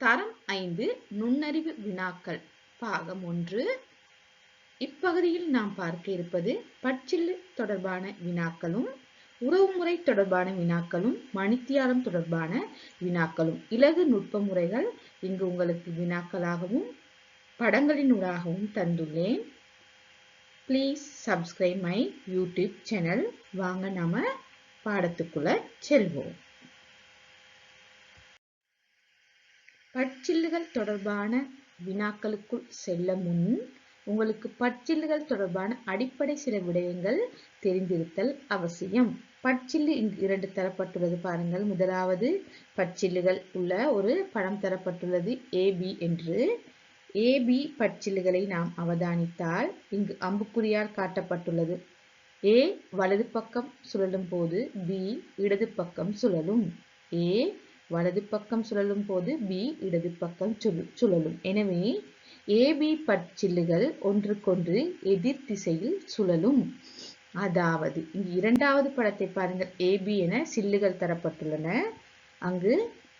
தரம் ஐந்து நுண்ணறிவு வினாக்கள். பாகம் ஒன்று. இப்பகுதியில் நாம் பார்க்க இருப்பது பச்சில்லு தொடர்பான வினாக்களும் உறவுமுறை தொடர்பான வினாக்களும் மணித்தியாலம் தொடர்பான வினாக்களும். இலகு நுட்ப முறைகள் இங்கு உங்களுக்கு வினாக்களாகவும் படங்களினூடாகவும் தந்துள்ளேன். Please subscribe my YouTube channel வாங்க நாம பாடத்துக்குள்ள செல்வோம். பட்சில்லுகள் தொடர்பான வினாக்களுக்குள் செல்ல முன் உங்களுக்கு பச்சில்லுகள் தொடர்பான அடிப்படை சில விடயங்கள் தெரிந்திருத்தல் அவசியம். பட்சில்லு இங்கு இரண்டு தரப்பட்டுள்ளது பாருங்கள். முதலாவது பட்சில்லுகள் உள்ள ஒரு படம் தரப்பட்டுள்ளது ஏபி என்று. ஏபி பட்சில்லுகளை நாம் அவதானித்தால் இங்கு அம்புக்குறியால் காட்டப்பட்டுள்ளது. ஏ வலது பக்கம் சுழலும் போது பி இடது பக்கம் சுழலும். ஏ வலது பக்கம் சுழலும் போது பி இடது பக்கம் சுழலும். எனவே ஏபி பற்சில்லுகள் ஒன்றுக்கொன்று எதிர் திசையில் சுழலும். அதாவது இங்கு இரண்டாவது படத்தை பாருங்கள். ஏபி என சில்லுகள் தரப்பட்டுள்ளன. அங்கு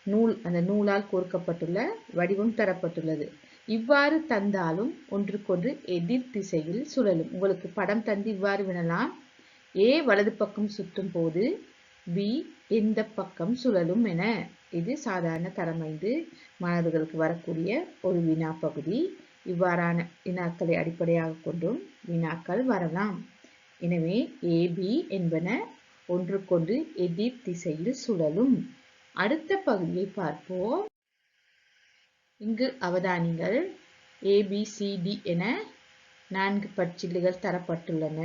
நூல் அந்த நூலால் கோர்க்கப்பட்டுள்ள வடிவம் தரப்பட்டுள்ளது. இவ்வாறு தந்தாலும் ஒன்றுக்கொன்று எதிர் திசையில் சுழலும். உங்களுக்கு படம் தந்து இவ்வாறு வினலாம் ஏ வலது பக்கம் சுற்றும் போது பி எந்த பக்கம் சுழலும் என. இது சாதாரண தரம் ஐந்து மாணவர்களுக்கு வரக்கூடிய ஒரு வினா பகுதி இவ்வாறான வினாக்களை அடிப்படையாக கொண்டும் வினாக்கள் வரலாம். எனவே ஏபி என்பன ஒன்றுக்கொன்று எதிர் திசையில் சுழலும். அடுத்த பகுதியை பார்ப்போம். இங்கு அவதானிகள் ஏபிசிடி என நான்கு பச்சில்லுகள் தரப்பட்டுள்ளன.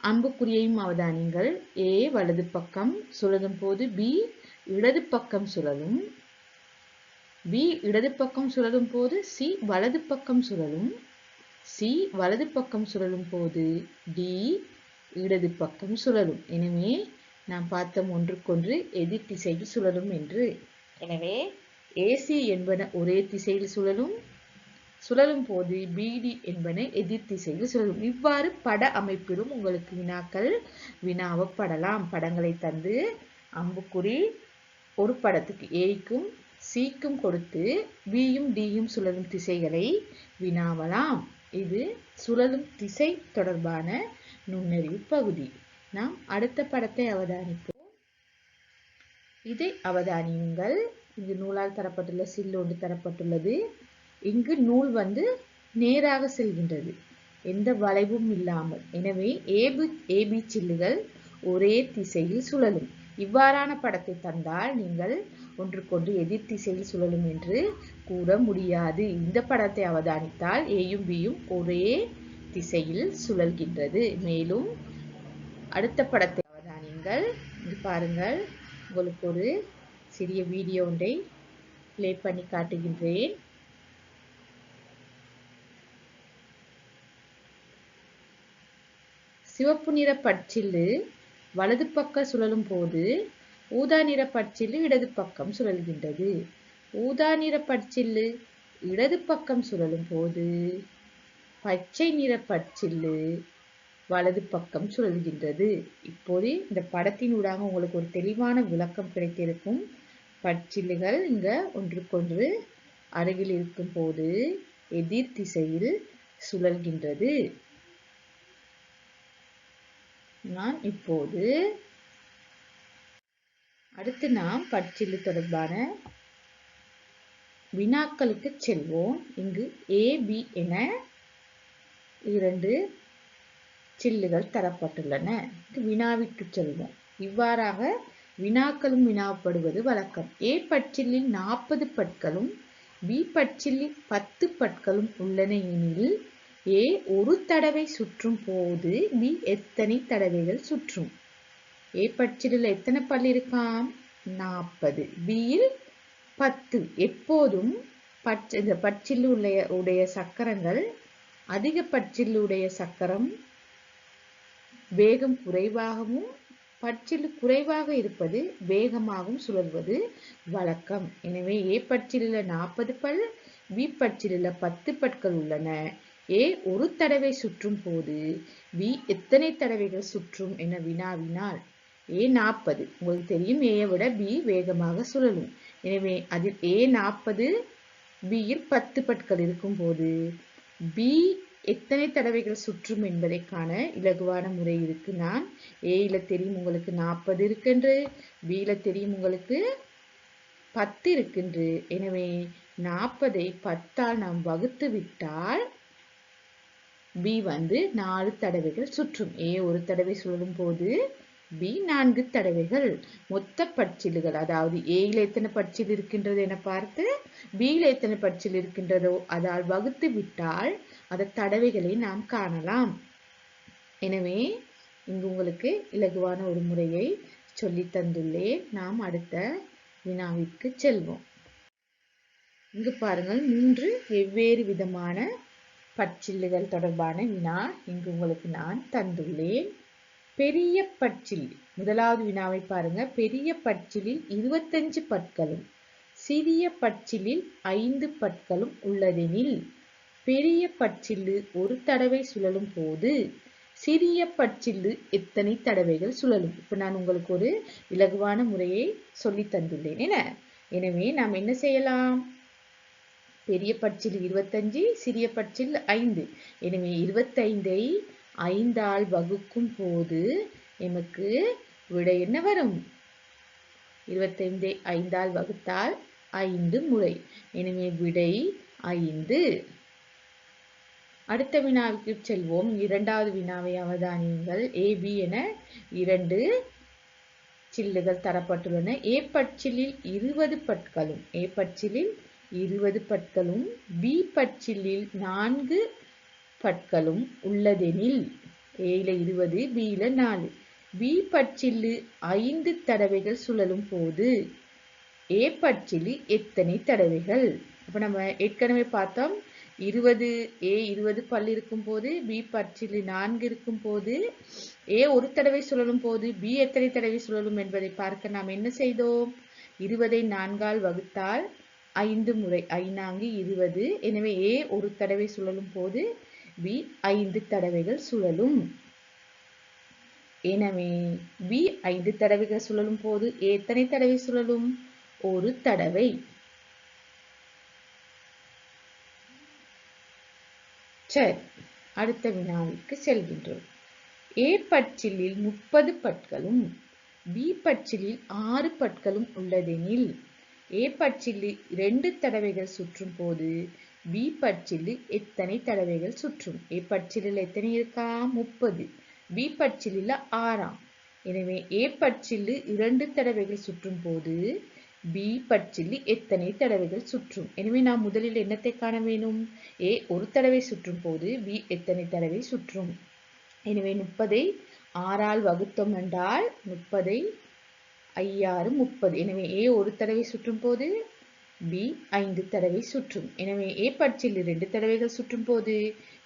அம்புக்குறியையும் அவதானிங்கள் ஏ வலது பக்கம் சுழலும் போது பி இடது பக்கம் சுழலும். பி இடது பக்கம் சுழலும் போது சி வலது பக்கம் சுழலும். சி வலது பக்கம் சுழலும் போது டி இடது பக்கம் சுழலும். எனவே நாம் பார்த்தோம் ஒன்றுக்கொன்று எதிர் திசையில் சுழலும் என்று. எனவே ஏசி என்பன ஒரே திசையில் சுழலும். சுழலும் போது பிடி என்பன எதிர் திசையில் சுழலும். இவ்வாறு பட அமைப்பிலும் உங்களுக்கு வினாக்கள் வினாவப்படலாம். படங்களை தந்து அம்புக்குறி ஒரு படத்துக்கு ஏக்கும் சிக்கும் கொடுத்து பியும் டியும் சுழலும் திசைகளை வினாவலாம். இது சுழலும் திசை தொடர்பான நுண்ணறிவு பகுதி. நாம் அடுத்த படத்தை அவதானிப்போம். இதை அவதானியுங்கள். இங்கு நூலால் தரப்பட்டுள்ள சில்லு ஒன்று தரப்பட்டுள்ளது. இங்கு நூல் வந்து நேராக செல்கின்றது. எந்த வளைவும் இல்லாமல். எனவே ஏபி ஏபி சில்லுகள் ஒரே திசையில் சுழலும். இவ்வாறான படத்தை தந்தால் நீங்கள் ஒன்றுக்கொன்று எதிர் திசையில் சுழலும் என்று கூற முடியாது. இந்த படத்தை அவதானித்தால் ஏயும் பியும் ஒரே திசையில் சுழல்கின்றது. மேலும் அடுத்த படத்தை அவதானியுங்கள். பாருங்கள் உங்களுக்கு ஒரு சிறிய வீடியோ ஒன்றை பிளே பண்ணி காட்டுகின்றேன். சிவப்பு நிற பச்சில்லு வலது பக்க சுழலும் போது ஊதா நிற பட்சில்லு இடது பக்கம் சுழல்கின்றது. ஊதா நிற பட்சில்லு இடது பக்கம் சுழலும் போது பச்சை நிற பட்சில்லு வலது பக்கம் சுழல்கின்றது. இப்போது இந்த படத்தின் ஊடாக உங்களுக்கு ஒரு தெளிவான விளக்கம் கிடைத்திருக்கும். பட்சில்லுகள் இங்க ஒன்றுக்கொன்று அருகில் இருக்கும் போது எதிர் திசையில் சுழல்கின்றது. நான் இப்போது அடுத்து நாம் பட்சில்லு தொடர்பான வினாக்களுக்கு செல்வோம். இங்கு ஏ பி என இரண்டு சில்லுகள் தரப்பட்டுள்ளன. வினாவிற்கு செல்வோம். இவ்வாறாக வினாக்களும் வினாப்படுவது வழக்கம். ஏ பட்சில்லில் நாற்பது பட்களும் பி பட்சில்லில் பத்து பட்களும் உள்ளன எனில் ஏ ஒரு தடவை சுற்றும் போது பி எத்தனை தடவைகள் சுற்றும்? ஏ பட்சிலில் எத்தனை பல் இருக்காம்? நாற்பது. பியில் பத்து. எப்போதும் பட்ச இந்த பட்சில் உடைய உடைய சக்கரங்கள் அதிக பட்சில்லுடைய சக்கரம் வேகம் குறைவாகவும் பட்சில் குறைவாக இருப்பது வேகமாகவும் சுழல்வது வழக்கம். எனவே ஏ பட்சிலில் நாற்பது பல் பி பட்சிலில் பத்து பற்கள் உள்ளன. ஏ ஒரு தடவை சுற்றும் போது வி எத்தனை தடவைகள் சுற்றும் என வினாவினால் ஏ நாற்பது. உங்களுக்கு தெரியும் ஏயை விட பி வேகமாக சுழலும். எனவே அதில் ஏ நாற்பது பியில் பத்து பட்கள் இருக்கும்போது பி எத்தனை தடவைகள் சுற்றும் என்பதை காண இலகுவான முறை இருக்கு. நான் ஏயில் தெரியும் உங்களுக்கு நாற்பது இருக்குன்று பியில தெரியும் உங்களுக்கு பத்து இருக்கின்று. எனவே நாற்பதை பத்தால் நாம் வகுத்து விட்டால் பி வந்து நாலு தடவைகள் சுற்றும். ஏ ஒரு தடவை சுழலும் போது பி நான்கு தடவைகள். மொத்த பட்சில்கள் அதாவது ஏயில் எத்தனை பட்சில் இருக்கின்றது என பார்த்து பியில் எத்தனை பட்சில் இருக்கின்றதோ அதால் வகுத்து விட்டால் அந்த தடவைகளை நாம் காணலாம். எனவே இங்கு உங்களுக்கு இலகுவான ஒரு முறையை சொல்லி தந்துள்ளேன். நாம் அடுத்த வினாவிற்கு செல்வோம். இங்கு பாருங்கள் மூன்று வெவ்வேறு விதமான பட்சில்லுகள் தொடர்பான வினா இங்கு உங்களுக்கு நான் தந்துள்ளேன். பெரிய பற்றில்லி முதலாவது வினாவை பாருங்க. பெரிய பட்சிலில் இருபத்தஞ்சு பற்களும் சிறிய பற்றிலில் ஐந்து பற்களும் உள்ளதெனில் பெரிய பற்றில்லு ஒரு தடவை சுழலும் போது சிறிய பற்றில்லு எத்தனை தடவைகள் சுழலும்? இப்போ நான் உங்களுக்கு ஒரு இலகுவான முறையை சொல்லி தந்துள்ளேன் என. எனவே நாம் என்ன செய்யலாம்? பெரிய பட்சில் இருபத்தஞ்சு சிறிய பட்சில் ஐந்து. எனவே இருபத்தைந்தை ஐந்தால் வகுக்கும் போது எமக்கு விடை என்ன வரும்? இருபத்தைந்தை ஐந்தால் வகுத்தால் ஐந்து முறை. எனவே விடை ஐந்து. அடுத்த வினாவுக்கு செல்வோம். இரண்டாவது வினாவை அவதானியுங்கள். ஏ பி என இரண்டு சில்லுகள் தரப்பட்டுள்ளன. ஏ பட்சிலில் இருபது பட்களும் ஏ பட்சிலில் இருபது பற்களும் பி பட்சிலில் நான்கு பட்களும் உள்ளதெனில் ஏல இருபது பியில நாலு. பி பட்சில்லு ஐந்து தடவைகள் சுழலும் போது ஏ பட்சிலி எத்தனை தடவைகள்? அப்ப நம்ம ஏற்கனவே பார்த்தோம் இருபது ஏ இருபது பல் இருக்கும் போது பி பட்சிலி நான்கு இருக்கும் போது ஏ ஒரு தடவை சுழலும் போது பி எத்தனை தடவை சுழலும் என்பதை பார்க்க நாம் என்ன செய்தோம்? இருபதை நான்கால் வகுத்தால் ஐந்து முறை ஐநான்கு இருபது. எனவே ஏ ஒரு தடவை சுழலும் போது பி ஐந்து தடவைகள் சுழலும். எனவே பி ஐந்து தடவைகள் சுழலும் போது எத்தனை தடவை சுழலும்? ஒரு தடவை. சரி அடுத்த வினாவிற்கு செல்கின்றோம். ஏ பட்சிலில் முப்பது பட்களும் பி பட்சிலில் ஆறு பட்களும் உள்ளதெனில் ஏ பச்சில்லு இரண்டு தடவைகள் சுற்றும் போது பி பச்சில்லு எத்தனை தடவைகள் சுற்றும்? ஏ பட்சிலில் எத்தனை இருக்கா? முப்பது. பி பட்சிலில் ஆறாம். எனவே ஏ பச்சில்லு இரண்டு தடவைகள் சுற்றும் போது பி பச்சில்லு எத்தனை தடவைகள் சுற்றும்? எனவே நாம் முதலில் என்னத்தை காண வேணும் ஏ ஒரு தடவை சுற்றும் போது பி எத்தனை தடவை சுற்றும்? எனவே முப்பதை ஆறால் வகுத்தோம் என்றால் முப்பதை ஐயாறு முப்பது. எனவே ஏ ஒரு தடவை சுற்றும் போது பி ஐந்து தடவை சுற்றும். எனவே ஏ பட்சில் இரண்டு தடவைகள் சுற்றும் போது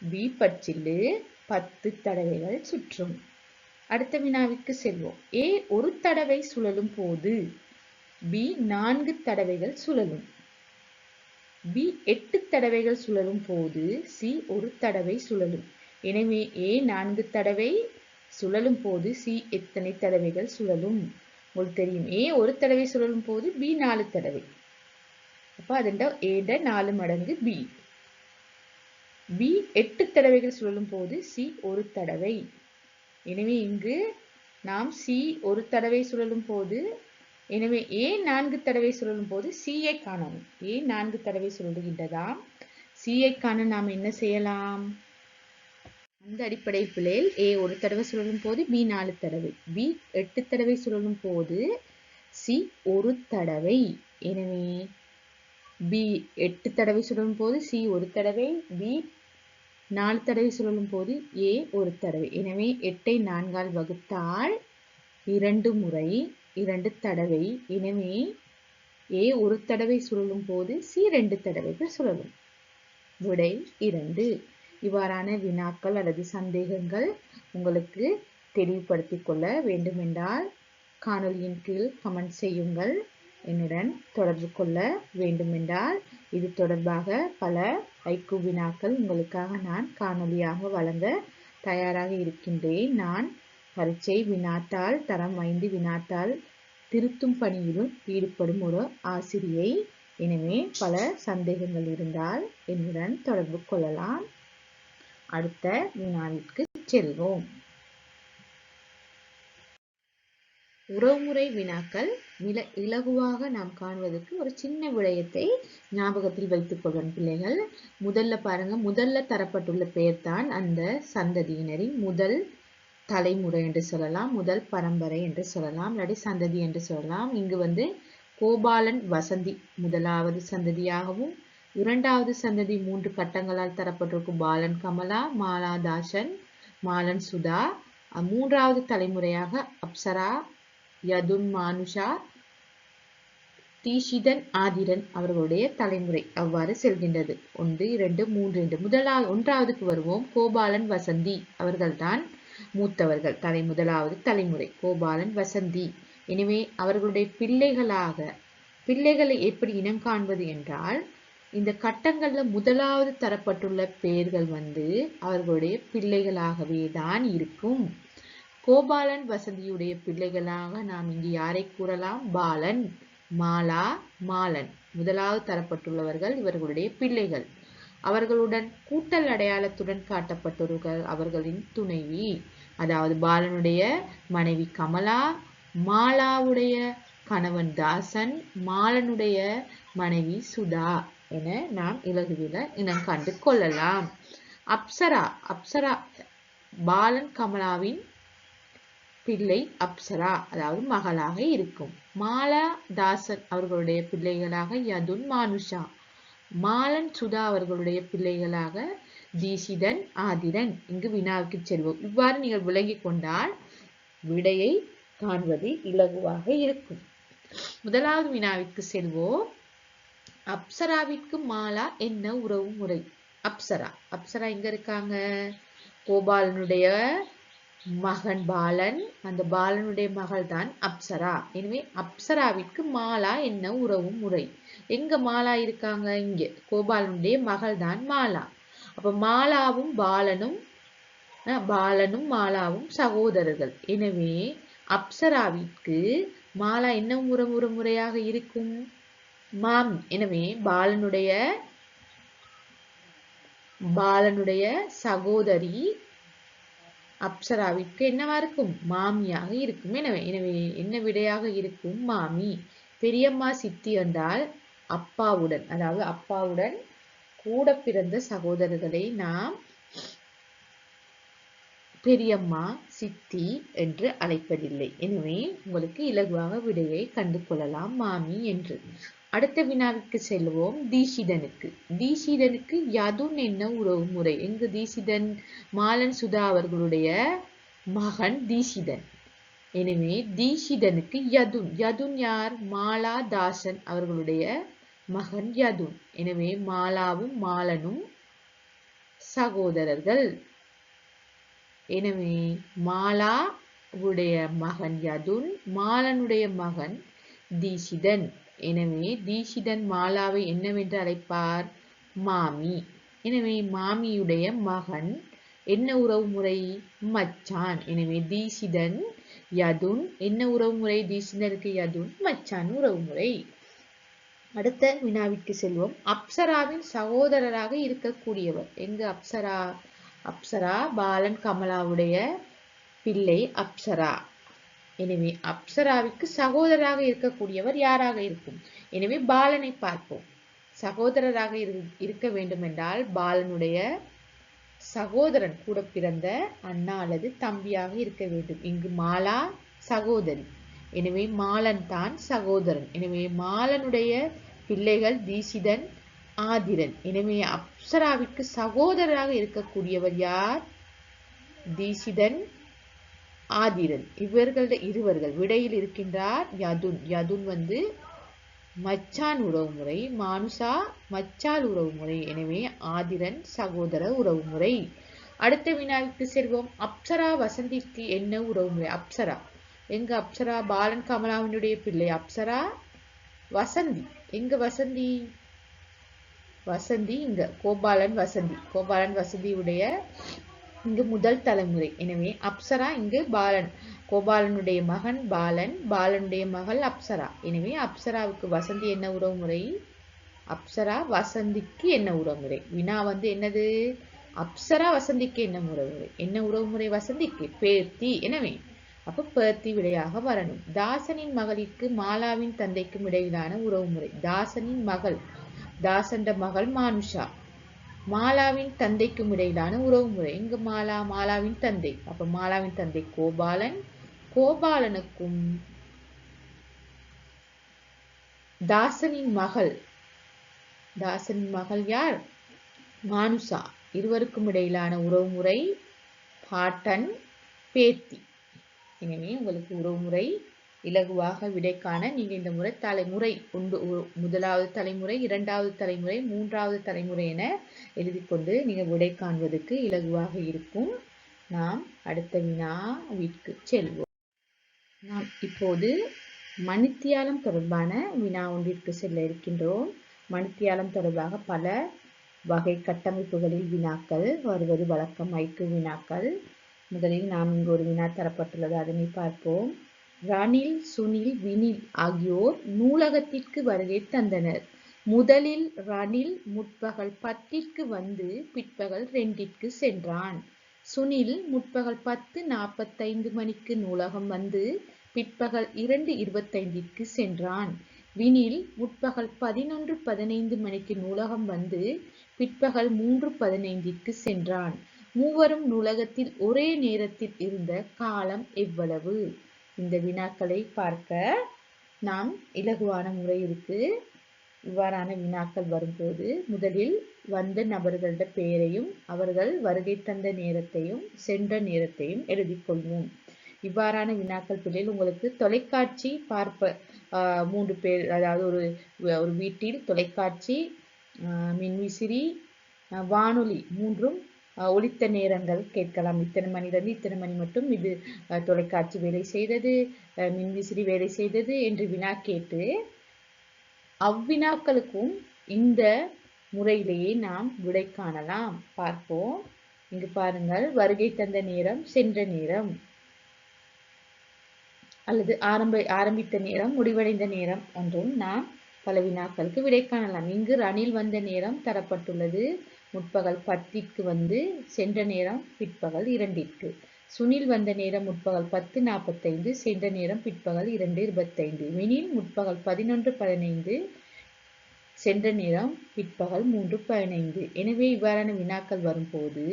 பி பட்சில்லு பத்து தடவைகள் சுற்றும். அடுத்த வினாவிற்கு செல்வோம். ஏ ஒரு தடவை சுழலும் போது பி நான்கு தடவைகள் சுழலும். பி எட்டு தடவைகள் சுழலும் போது சி ஒரு தடவை சுழலும். எனவே ஏ நான்கு தடவை சுழலும் போது சி எத்தனை தடவைகள் சுழலும்? உங்களுக்கு தெரியும். ஏ ஒரு தடவை சுழலும் போது பி நாலு தடவை. அப்ப அதண்ட ஏட நாலு மடங்கு பி. பி எட்டு தடவைகள் சுழலும் போது சி ஒரு தடவை. எனவே இங்கு நாம் சி ஒரு தடவை சுழலும் போது எனவே ஏ நான்கு தடவை சுழலும் போது சியை காணணும் ஏ நான்கு தடவை சுழலுகின்றதாம். சியை காண நாம் என்ன செய்யலாம்? இந்த அடிப்படை பிள்ளையில் ஏ ஒரு தடவை சுழலும் போது பி நாலு தடவை. பி எட்டு தடவை சுழலும் போது சி ஒரு தடவை. எனவே பி எட்டு தடவை சுழலும் போது சி ஒரு தடவை. பி நாலு தடவை சுழலும் போது ஏ ஒரு தடவை. எனவே எட்டை நான்கால் வகுத்தால் இரண்டு முறை இரண்டு தடவை. எனவே ஏ ஒரு தடவை சுழலும் போது சி ரெண்டு தடவைகள் சுழலும். விடை இரண்டு. இவ்வாறான வினாக்கள் அல்லது சந்தேகங்கள் உங்களுக்கு தெளிவுபடுத்திக் கொள்ள வேண்டுமென்றால் காணொலியின் கீழ் கமெண்ட் செய்யுங்கள். என்னுடன் தொடர்பு கொள்ள வேண்டுமென்றால் இது தொடர்பாக பல ஐக்கு வினாக்கள் உங்களுக்காக நான் காணொலியாக வழங்க தயாராக இருக்கின்றேன். நான் பரீட்சை வினாத்தாள் தரம் ஐந்து வினாத்தாள் திருத்தும் பணியிலும் ஈடுபடும் ஒரு ஆசிரியை. எனவே பல சந்தேகங்கள் இருந்தால் என்னுடன் தொடர்பு கொள்ளலாம். அடுத்த வினாவிற்கு செல்வோம். உறவுமுறை வினாக்கள் இல இலகுவாக நாம் காண்பதற்கு ஒரு சின்ன விடயத்தை ஞாபகத்தில் வைத்துக் கொள்ளும் பிள்ளைகள். முதல்ல பாருங்க முதல்ல தரப்பட்டுள்ள பெயர் தான் அந்த சந்ததியினரின் முதல் தலைமுறை என்று சொல்லலாம் முதல் பரம்பரை என்று சொல்லலாம் இல்லாட்டி சந்ததி என்று சொல்லலாம். இங்கு வந்து கோபாலன் வசந்தி முதலாவது சந்ததியாகவும் இரண்டாவது சந்ததி மூன்று கட்டங்களால் தரப்பட்டிருக்கும் பாலன் கமலா மாலா தாசன் மாலன் சுதா. மூன்றாவது தலைமுறையாக அப்சரா யதுன் மானுஷா தீஷிதன் ஆதிரன் அவர்களுடைய தலைமுறை அவ்வாறு செல்கின்றது. ஒன்று இரண்டு மூன்று என்று முதலாவது ஒன்றாவதுக்கு வருவோம். கோபாலன் வசந்தி அவர்கள்தான் மூத்தவர்கள். தலை முதலாவது தலைமுறை கோபாலன் வசந்தி. எனவே அவர்களுடைய பிள்ளைகளாக பிள்ளைகளை எப்படி இனம் காண்பது என்றால் இந்த கட்டங்கள்ல முதலாவது தரப்பட்டுள்ள பெயர்கள் வந்து அவர்களுடைய பிள்ளைகளாகவே தான் இருக்கும். கோபாலன் வசந்தியுடைய பிள்ளைகளாக நாம் இங்கு யாரை கூறலாம்? பாலன் மாலா மாலன். முதலாவது தரப்பட்டுள்ளவர்கள் இவர்களுடைய பிள்ளைகள். அவர்களுடன் கூட்டல் அடையாளத்துடன் காட்டப்பட்டவர்கள் அவர்களின் துணைவி. அதாவது பாலனுடைய மனைவி கமலா மாலாவுடைய கணவன் தாசன் மாலனுடைய மனைவி சுதா. என நாம் இலகுவில இனம் கண்டு கொள்ளலாம். அப்சரா அப்சரா பாலன் கமலாவின் பிள்ளை அப்சரா அதாவது மகளாக இருக்கும். மாலா தாசன் அவர்களுடைய பிள்ளைகளாக யதுன் மானுஷா. மாலன் சுதா அவர்களுடைய பிள்ளைகளாக தீசிதன் ஆதிரன். இங்கு வினாவுக்கு செல்வோம். இவ்வாறு நீங்கள் விளங்கி கொண்டால் விடையை காண்வது இலகுவாக இருக்கும். முதலாவது வினாவிற்கு செல்வோம். அப்சராவிற்கு மாலா என்ன உறவு முறை? அப்சரா. அப்சரா எங்க இருக்காங்க? கோபாலனுடைய மகன் பாலன். அந்த பாலனுடைய மகள் தான் அப்சரா. எனவே அப்சராவிற்கு மாலா என்ன உறவு முறை? எங்க மாலா இருக்காங்க? இங்க. கோபாலனுடைய மகள் தான் மாலா. அப்ப மாலாவும் பாலனும் பாலனும் மாலாவும் சகோதரர்கள். எனவே அப்சராவிற்கு மாலா என்ன உற முறையாக இருக்கும்? மாம். எனவே பாலனுடைய பாலனுடைய சகோதரி அப்சராவிற்கு என்னவா இருக்கும்? மாமியாக இருக்கும். எனவே எனவே என்ன விடையாக இருக்கும்? மாமி. பெரியம்மா சித்தி என்றால் அப்பாவுடன் அதாவது அப்பாவுடன் கூட பிறந்த சகோதரர்களை நாம் பெரியம்மா சித்தி என்று அழைப்பதில்லை. எனவே உங்களுக்கு இலகுவாக விடையை கண்டு கொள்ளலாம் மாமி என்று. அடுத்த வினாவிற்கு செல்வோம். தீஷிதனுக்கு. தீஷிதனுக்கு யதுன் என்ன உறவு முறை? எங்கு தீஷிதன்? மாலன் சுதா அவர்களுடைய மகன் தீஷிதன். எனவே தீஷிதனுக்கு யதுன். யதுன் யார்? மாலா தாசன் அவர்களுடைய மகன் யதுன். எனவே மாலாவும் மாலனும் சகோதரர்கள். எனவே மாலா உடைய மகன் யதுன் மாலனுடைய மகன் தீஷிதன். எனவே தீஷிதன் மாலாவை என்னவென்று அழைப்பார்? மாமி. எனவே மாமியுடைய மகன். என்ன உறவு முறை? மச்சான். எனவே தீஷிதன் யதுன். என்ன உறவு முறை? தீஷிதனுக்கு யதுன் மச்சான் உறவு முறை. அடுத்த வினாவிற்கு செல்வோம். அப்சராவின் சகோதரராக இருக்கக்கூடியவர். எங்கு அப்சரா? அப்சரா பாலன் கமலாவுடைய பிள்ளை அப்சரா. எனவே அப்சராவிற்கு சகோதரராக இருக்கக்கூடியவர் யாராக இருக்கும்? எனவே பாலனை பார்ப்போம். சகோதரராக இருக்க வேண்டுமென்றால் பாலனுடைய சகோதரன் கூட பிறந்த அண்ணா அல்லது தம்பியாக இருக்க வேண்டும். இங்கு மாலா சகோதரி. எனவே மாலன் தான் சகோதரன். எனவே மாலனுடைய பிள்ளைகள் தீசிதன் ஆதிரன். எனவே அப்சராவிற்கு சகோதரராக இருக்கக்கூடியவர் யார்? தீசிதன் ஆதிரன். இவர்களுடைய இருவர்கள் விடையில் இருக்கின்றார் யதுன். யதுன் வந்து மச்சான் உறவுமுறை மானுசா மச்சால் உறவுமுறை எனவே ஆதிரன் சகோதர உறவுமுறை அடுத்த வினாவுக்கு செல்வோம். அப்சரா வசந்திக்கு என்ன உறவுமுறை அப்சரா. எங்க அப்சரா? பாலன் கமலாவினுடைய பிள்ளை அப்சரா. வசந்தி. எங்க வசந்தி? வசந்தி இங்க. கோபாலன் வசந்தி. கோபாலன் வசந்தியுடைய இங்கு முதல் தலைமுறை. எனவே அப்சரா இங்கு பாலன். கோபாலனுடைய மகன் பாலன் பாலனுடைய மகள் அப்சரா. எனவே அப்சராவுக்கு வசந்தி என்ன உறவுமுறை? அப்சரா வசந்திக்கு என்ன உறவுமுறை? வினா வந்து என்னது? அப்சரா வசந்திக்கு என்ன உறவுமுறை? என்ன உறவுமுறை வசந்திக்கு? பேர்த்தி. எனவே அப்ப பேர்த்தி விடையாக வரணும். தாசனின் மகளிற்கு மாலாவின் தந்தைக்கும் இடையிலான உறவுமுறை. தாசனின் மகள். தாசண்ட மகள் மானுஷா. மாலாவின் தந்தைக்கும் இடையிலான உறவுமுறை இங்க மாலா? மாலாவின் தந்தை. அப்ப மாலாவின் தந்தை கோபாலன். கோபாலனுக்கும் தாசனின் மகள். தாசனின் மகள் யார்? மானுஷா. இருவருக்கும் இடையிலான உறவுமுறை பாட்டன் பேத்தி. எனவே உங்களுக்கு உறவுமுறை இலகுவாக விடை காண நீங்க இந்த முறை தலைமுறை ஒன்று முதலாவது தலைமுறை இரண்டாவது தலைமுறை மூன்றாவது தலைமுறை என எழுதி கொண்டு நீங்க விடை காண்பதற்கு இலகுவாக இருக்கும். நாம் அடுத்த வினா வீட்டுக்கு செல்வோம். நாம் இப்போது மணித்தியாலம் தொடர்பான வினா ஒன்றிற்கு செல்ல இருக்கின்றோம். மணித்தியாலம் தொடர்பாக பல வகை கட்டமைப்புகளில் வினாக்கள் வருவது வழக்கம் ஐக்கு வினாக்கள். முதலில் நாம் இங்கு ஒரு வினா தரப்பட்டுள்ளது. அதனை பார்ப்போம். ரணில் சுனில் வினில் ஆகியோர் நூலகத்திற்கு வருகை தந்தனர். முதலில் ரணில் முற்பகல் பத்திற்கு வந்து பிற்பகல் ரெண்டிற்கு சென்றான். சுனில் முற்பகல் பத்து நாற்பத்தைந்து மணிக்கு நூலகம் வந்து பிற்பகல் இரண்டு இருபத்தைந்திற்கு சென்றான். வினில் முற்பகல் பதினொன்று பதினைந்து மணிக்கு நூலகம் வந்து பிற்பகல் மூன்று பதினைந்திற்கு சென்றான். மூவரும் நூலகத்தில் ஒரே நேரத்தில் இருந்த காலம் எவ்வளவு? இந்த வினாக்களை பார்க்க நாம் இலகுவான முறை இருக்கு இவ்வாறான வினாக்கள் வரும்போது முதலில் வந்த நபர்களோட பெயரையும் அவர்கள் வருகை தந்த நேரத்தையும் சென்ற நேரத்தையும் எழுதிக்கொள்வோம் இவ்வாறான வினாக்கள் பிள்ளைகள் உங்களுக்கு தொலைக்காட்சி பார்ப்ப மூன்று பேர் அதாவது ஒரு ஒரு வீட்டில் தொலைக்காட்சி மின்விசிறி வானொலி மூன்றும் ஒழித்த நேரங்கள் கேட்கலாம். இத்தனை மணிலிருந்து இத்தனை மணி மட்டும் இது தொலைக்காட்சி வேலை செய்தது மின்விசிறி வேலை செய்தது என்று வினா கேட்டு அவ்வினாக்களுக்கும் இந்த முறையிலேயே நாம் விடை காணலாம். பார்ப்போம். இங்கு பாருங்கள். வருகை தந்த நேரம் சென்ற நேரம். அல்லது ஆரம்ப ஆரம்பித்த நேரம் முடிவடைந்த நேரம் என்றும் நாம் பல வினாக்களுக்கு விடை காணலாம். இங்கு ரணில் வந்த நேரம் தரப்பட்டுள்ளது. முற்பகல் பத்திற்கு வந்து சென்ற நேரம் பிற்பகல் இரண்டிற்கு. சுனில் வந்த நேரம் முற்பகல் பத்து நாற்பத்தைந்து சென்ற நேரம் பிற்பகல் இரண்டு இருபத்தைந்து. வினில் முற்பகல் பதினொன்று பதினைந்து சென்ற நேரம் பிற்பகல் மூன்று பதினைந்து. எனவே இவ்வாறான வினாக்கள் வரும்போது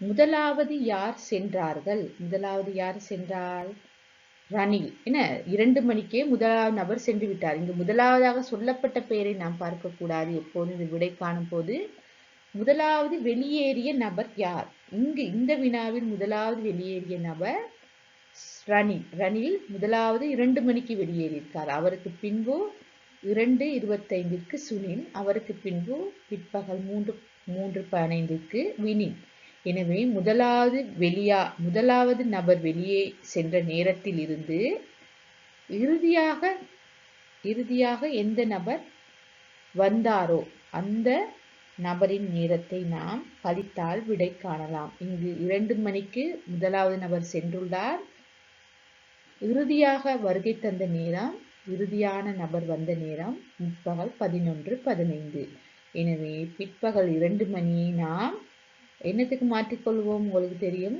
முதலாவது யார் சென்றார்கள்? முதலாவது யார் சென்றால் ரணில். என்ன? இரண்டு மணிக்கே முதலாவது நபர் சென்று விட்டார். இங்கு முதலாவதாக சொல்லப்பட்ட பெயரை நாம் பார்க்கக்கூடாது. எப்போதும் இது விடை காணும் போது முதலாவது வெளியேறிய நபர் யார்? இங்கு இந்த வினாவில் முதலாவது வெளியேறிய நபர் ரணில். ரணில் முதலாவது இரண்டு மணிக்கு வெளியேறியிருக்கார். அவருக்கு பின்பு இரண்டு இருபத்தைந்திற்கு சுனில் அவருக்கு பின்பு பிற்பகல் மூன்று மூன்று பதினைந்திற்கு வினின் எனவே முதலாவது வெளியா முதலாவது நபர் வெளியே சென்ற நேரத்தில் இருந்து இறுதியாக இறுதியாக எந்த நபர் வந்தாரோ அந்த நபரின் நேரத்தை நாம் கழித்தால் விடை காணலாம். இங்கு இரண்டு மணிக்கு முதலாவது நபர் சென்றுள்ளார். இறுதியாக வருகை தந்த நேரம் இறுதியான நபர் வந்த நேரம் முற்பகல் பதினொன்று பதினைந்து. எனவே பிற்பகல் இரண்டு மணியை நாம் என்னத்துக்கு மாற்றிக்கொள்வோம்? உங்களுக்கு தெரியும்.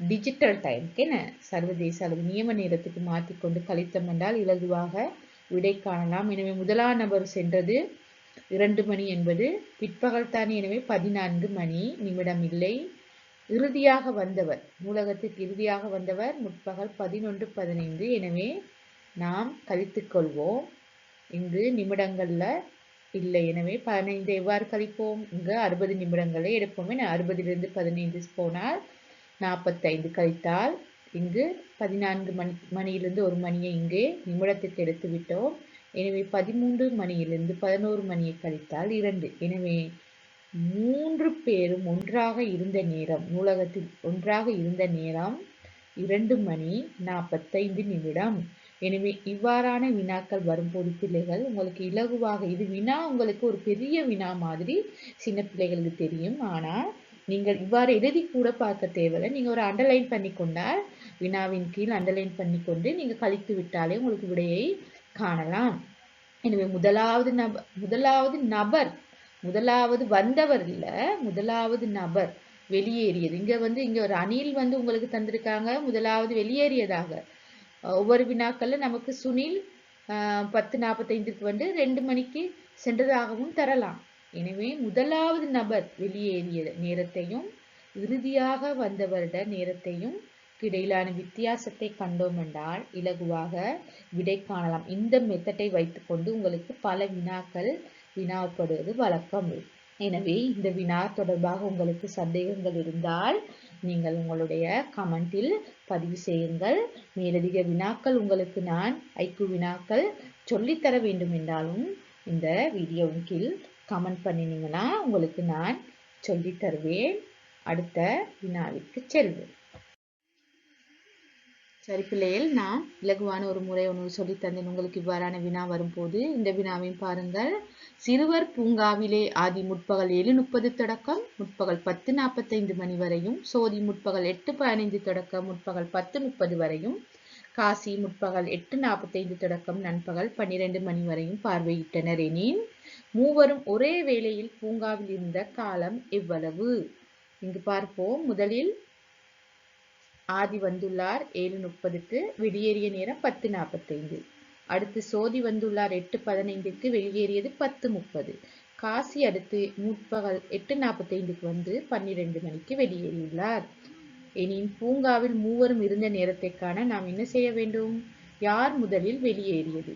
டிஜிட்டல் டைம் என்ன? சர்வதேச அளவு நியம நேரத்துக்கு மாற்றிக்கொண்டு கழித்தம் என்றால் இலகுவாக விடை காணலாம். எனவே முதலாம் நபர் சென்றது இரண்டு மணி என்பது பிற்பகல் தானே எனவே பதினான்கு மணி நிமிடம் இல்லை இறுதியாக வந்தவர் நூலகத்துக்கு இறுதியாக வந்தவர் முற்பகல் பதினொன்று பதினைந்து. எனவே நாம் கழித்து கொள்வோம். இங்கு நிமிடங்கள்ல இல்லை. எனவே பதினைந்து எவ்வாறு கழிப்போம்? இங்கு அறுபது நிமிடங்களை எடுப்போம் என அறுபதிலிருந்து பதினைந்து போனால் நாற்பத்தைந்து கழித்தால் இங்கு பதினான்கு மணி மணியிலிருந்து ஒரு மணியை இங்கே நிமிடத்துக்கு எடுத்து விட்டோம் எனவே பதிமூன்று மணியிலிருந்து பதினோரு மணியை கழித்தால் இரண்டு. எனவே மூன்று பேரும் ஒன்றாக இருந்த நேரம் நூலகத்தில் ஒன்றாக இருந்த நேரம் இரண்டு மணி நாற்பத்தைந்து நிமிடம். எனவே இவ்வாறான வினாக்கள் வரும்போது பிள்ளைகள் உங்களுக்கு இலகுவாக இது வினா உங்களுக்கு ஒரு பெரிய வினா மாதிரி சின்ன பிள்ளைகளுக்கு தெரியும். ஆனால் நீங்கள் இவ்வாறு எழுதி கூட பார்க்க தேவையில்லை. நீங்கள் ஒரு அண்டர்லைன் பண்ணி கொண்டால் வினாவின் கீழ் அண்டர்லைன் பண்ணி கொண்டு நீங்கள் கழித்து விட்டாலே உங்களுக்கு விடையை காணலாம். எனவே முதலாவது நபர் முதலாவது நபர் முதலாவது வந்தவர் இல்ல முதலாவது நபர் வெளியேறியது. இங்க வந்து இங்க ஒரு அணில் வந்து உங்களுக்கு தந்திருக்காங்க. முதலாவது வெளியேறியதாக. ஒவ்வொரு வினாக்கள்ல நமக்கு சுனில் பத்து நாற்பத்தைந்துக்கு வந்து ரெண்டு மணிக்கு சென்றதாகவும் தரலாம். எனவே முதலாவது நபர் வெளியேறிய நேரத்தையும் இறுதியாக வந்தவருட நேரத்தையும் இடையிலான வித்தியாசத்தை கண்டோம் என்றால் இலகுவாக விடை காணலாம். இந்த மெத்தட்டை வைத்துக்கொண்டு உங்களுக்கு பல வினாக்கள் வினாப்படுவது வழக்கம். எனவே இந்த வினா தொடர்பாக உங்களுக்கு சந்தேகங்கள் இருந்தால் நீங்கள் உங்களுடைய கமெண்டில் பதிவு செய்யுங்கள். மேலதிக வினாக்கள் உங்களுக்கு நான் ஐக்கு வினாக்கள் சொல்லித்தர வேண்டும் என்றாலும் இந்த வீடியோவின் கீழ் கமெண்ட் பண்ணினீங்கன்னா உங்களுக்கு நான் சொல்லித் தருவேன். அடுத்த வினாவிற்கு செல்வேன் சரி பிள்ளைகள் நான் இலகுவான ஒரு முறை ஒன்று சொல்லி தந்தேன். உங்களுக்கு இவ்வாறான வினா வரும்போது இந்த வினாவையும் பாருங்கள். சிறுவர் பூங்காவிலே ஆதி முற்பகல் ஏழு முப்பது தொடக்கம் முற்பகல் பத்து நாற்பத்தைந்து மணி வரையும் சோதி முற்பகல் எட்டு பதினைந்து தொடக்கம் முற்பகல் பத்து முப்பது வரையும் காசி முற்பகல் எட்டு நாற்பத்தைந்து தொடக்கம் நண்பகல் பன்னிரண்டு மணி வரையும் பார்வையிட்டனர். எனின் மூவரும் ஒரே வேளையில் பூங்காவில் இருந்த காலம் எவ்வளவு? இங்கு பார்ப்போம். முதலில் ஆதி வந்துள்ளார் ஏழு முப்பதுக்கு வெளியேறிய நேரம் பத்து நாற்பத்தைந்து அடுத்து சோதி வந்துள்ளார் எட்டு பதினைந்துக்கு வெளியேறியது பத்து முப்பது. காசி அடுத்து முற்பகல் எட்டு நாற்பத்தைந்துக்கு வந்து பன்னிரெண்டு மணிக்கு வெளியேறியுள்ளார். எனின் பூங்காவில் மூவரும் இருந்த நேரத்தை காண நாம் என்ன செய்ய வேண்டும்? யார் முதலில் வெளியேறியது?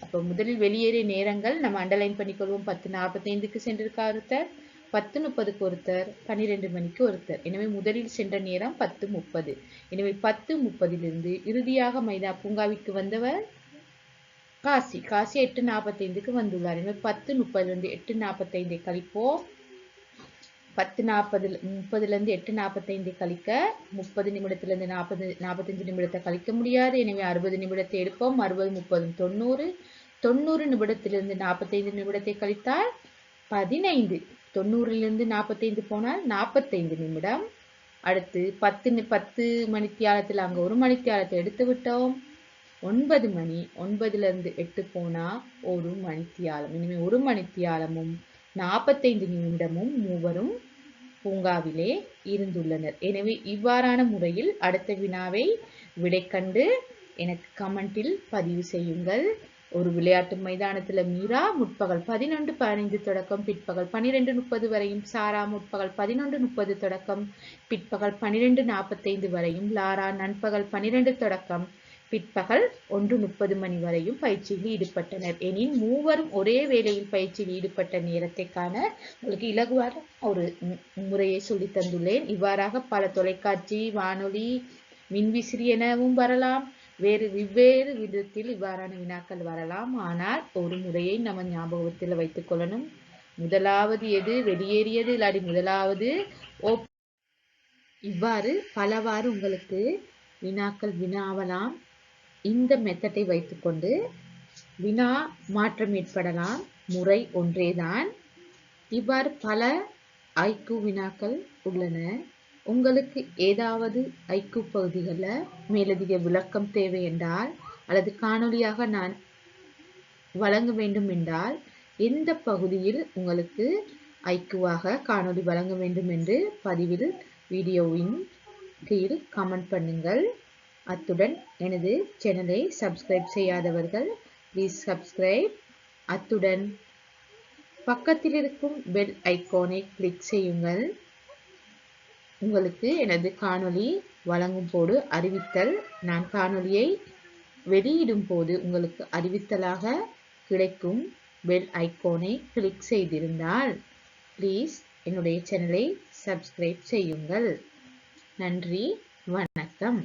அப்போ முதலில் வெளியேறிய நேரங்கள் நம்ம அண்டர்லைன் பண்ணிக்கொள்வோம். பத்து நாற்பத்தைந்துக்கு சென்றிருக்காருத்தர் பத்து முப்பதுக்கு ஒருத்தர் பன்னிரெண்டு மணிக்கு ஒருத்தர். எனவே முதலில் சென்ற நேரம் பத்து முப்பது எனவே பத்து முப்பதிலிருந்து இறுதியாக மைதா பூங்காவிற்கு வந்தவர் காசி. காசி எட்டு நாற்பத்தைந்துக்கு வந்துள்ளார். எனவே பத்து முப்பதுலேருந்து எட்டு நாற்பத்தைந்தை கழிப்போம். பத்து நாற்பது முப்பதுலேருந்து எட்டு நாற்பத்தைந்தை கழிக்க முப்பது நிமிடத்துலேருந்து நாற்பது நாற்பத்தஞ்சு நிமிடத்தை கழிக்க முடியாது. எனவே அறுபது நிமிடத்தை எடுப்போம். அறுபது முப்பது தொண்ணூறு. தொண்ணூறு நிமிடத்திலிருந்து நாற்பத்தைந்து நிமிடத்தை கழித்தால் பதினைந்து. தொண்ணூறிலிருந்து நாற்பத்தைந்து போனால் நாற்பத்தைந்து நிமிடம். அடுத்து பத்து பத்து மணித்தியாலத்தில் அங்கே ஒரு மணித்தியாலத்தை எடுத்து விட்டோம். ஒன்பது மணி ஒன்பதுலேருந்து எட்டு போனால் ஒரு மணித்தியாலம். இனிமேல் ஒரு மணித்தியாலமும் நாற்பத்தைந்து நிமிடமும் மூவரும் பூங்காவிலே இருந்துள்ளனர். எனவே இவ்வாறான முறையில் அடுத்த வினாவை விடை கண்டு எனக்கு கமெண்டில் பதிவு செய்யுங்கள். ஒரு விளையாட்டு மைதானத்தில் மீரா முற்பகல் பதினொன்று பதினைந்து தொடக்கம் பிற்பகல் பனிரெண்டு முப்பது வரையும் சாரா முற்பகல் பதினொன்று முப்பது தொடக்கம் பிற்பகல் பனிரெண்டு நாற்பத்தைந்து வரையும் லாரா நண்பகல் பனிரெண்டு தொடக்கம் பிற்பகல் ஒன்று முப்பது மணி வரையும் பயிற்சியில் ஈடுபட்டனர். எனின் மூவரும் ஒரே வேளையில் பயிற்சியில் ஈடுபட்ட நேரத்தை காண உங்களுக்கு இலகுவான ஒரு முறையை சொல்லி தந்துள்ளேன். இவ்வாறாக பல தொலைக்காட்சி வானொலி மின்விசிறி எனவும் வரலாம். வேறு வெவ்வேறு விதத்தில் இவ்வாறான வினாக்கள் வரலாம். ஆனால் ஒரு முறையை நம்ம ஞாபகத்தில் வைத்துக் கொள்ளணும். முதலாவது எது? வெளியேறியது இல்லாடி முதலாவது இவ்வாறு பலவாறு உங்களுக்கு வினாக்கள் வினாவலாம். இந்த மெத்தட்டை வைத்துக்கொண்டு வினா மாற்றம் ஏற்படலாம். முறை ஒன்றேதான். இவ்வாறு பல ஐக்கு வினாக்கள் உள்ளன. உங்களுக்கு ஏதாவது ஐக்கு பகுதிகளில் மேலதிக விளக்கம் தேவை என்றால் அல்லது காணொலியாக நான் வழங்க வேண்டும் என்றால் எந்த பகுதியில் உங்களுக்கு ஐக்குவாக காணொலி வழங்க வேண்டும் என்று பதிவில் வீடியோவின் கீழ் கமெண்ட் பண்ணுங்கள். அத்துடன் எனது சேனலை சப்ஸ்கிரைப் செய்யாதவர்கள் ப்ளீஸ் சப்ஸ்கிரைப் அத்துடன் பக்கத்தில் இருக்கும் பெல் ஐக்கோனை கிளிக் செய்யுங்கள். உங்களுக்கு எனது காணொளி வழங்கும் போது அறிவித்தல் நான் காணொளியை வெளியிடும் போது உங்களுக்கு அறிவித்தலாக கிடைக்கும் பெல் ஐக்கோனை கிளிக் செய்திருந்தால் ப்ளீஸ் என்னுடைய சேனலை சப்ஸ்கிரைப் செய்யுங்கள். நன்றி வணக்கம்.